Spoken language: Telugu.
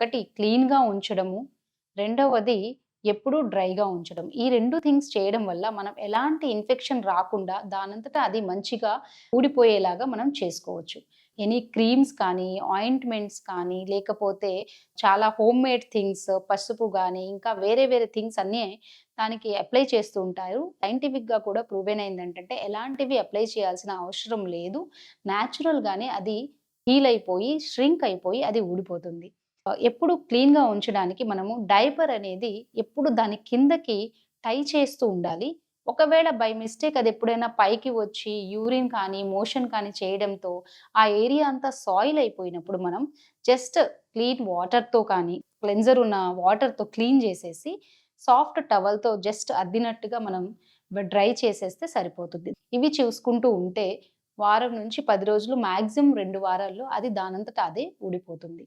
ఒకటి క్లీన్‌గా ఉంచడము. రెండవది ఎప్పుడూ డ్రైగా ఉంచడం. ఈ రెండు థింగ్స్ చేయడం వల్ల మనం ఎలాంటి ఇన్ఫెక్షన్ రాకుండా దానంతట అది మంచిగా ఊడిపోయేలాగా మనం చేసుకోవచ్చు. ఎనీ క్రీమ్స్ కానీ, ఆయింట్‌మెంట్స్ కానీ, లేకపోతే చాలా హోమ్‌మేడ్ థింగ్స్ పసుపు కానీ ఇంకా వేరే వేరే థింగ్స్ అన్నీ దానికి అప్లై చేస్తూ ఉంటారు. సైంటిఫిక్‌గా కూడా ప్రూవెన్ అయిందేంటంటే ఎలాంటివి అప్లై చేయాల్సిన అవసరం లేదు. న్యాచురల్‌గానే అది హీల్ అయిపోయి, ష్రింక్ అయిపోయి అది ఊడిపోతుంది. ఎప్పుడు క్లీన్‌గా ఉంచడానికి మనము డైపర్ అనేది ఎప్పుడు దాని కిందకి టై చేస్తూ ఉండాలి. ఒకవేళ బై మిస్టేక్ అది ఎప్పుడైనా పైకి వచ్చి యూరిన్ కానీ, మోషన్ కానీ చేయడంతో ఆ ఏరియా అంతా సాయిల్ అయిపోయినప్పుడు మనం జస్ట్ క్లీన్ వాటర్‌తో కానీ, క్లెన్జర్ ఉన్న వాటర్‌తో క్లీన్ చేసేసి సాఫ్ట్ టవల్‌తో జస్ట్ అద్దినట్టుగా మనం డ్రై చేసేస్తే సరిపోతుంది. ఇవి చూసుకుంటూ ఉంటే వారం నుంచి పది రోజులు మాక్సిమం రెండు వారాల్లో అది దానంతట అదే ఊడిపోతుంది.